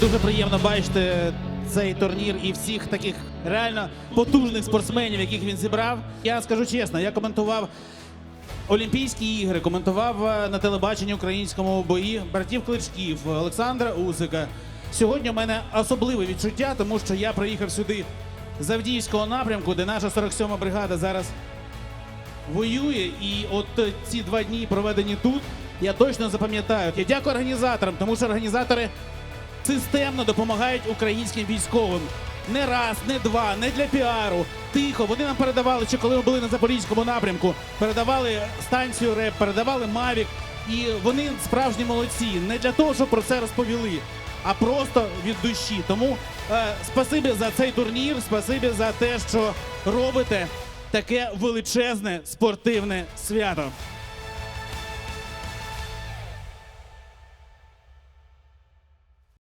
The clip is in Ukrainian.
Дуже приємно бачити цей турнір і всіх таких реально потужних спортсменів, яких він зібрав. Я скажу чесно, я коментував Олімпійські ігри, коментував е, на телебаченні українському бої братів Кличків Олександра Усика. Сьогодні у мене особливе відчуття, тому що я приїхав сюди з Авдіївського напрямку, де наша 47-ма бригада зараз воює. І от е, ці два дні проведені тут, я точно запам'ятаю. Я дякую організаторам, тому що організатори системно допомагають українським військовим. Не раз, не два, не для піару. Тихо. Вони нам передавали, ще коли ми були на запорізькому напрямку, передавали станцію РЕП, передавали Мавік. І вони справжні молодці. Не для того, щоб про це розповіли, а просто від душі. Тому е, спасибі за цей турнір, спасибі за те, що робите таке величезне спортивне свято.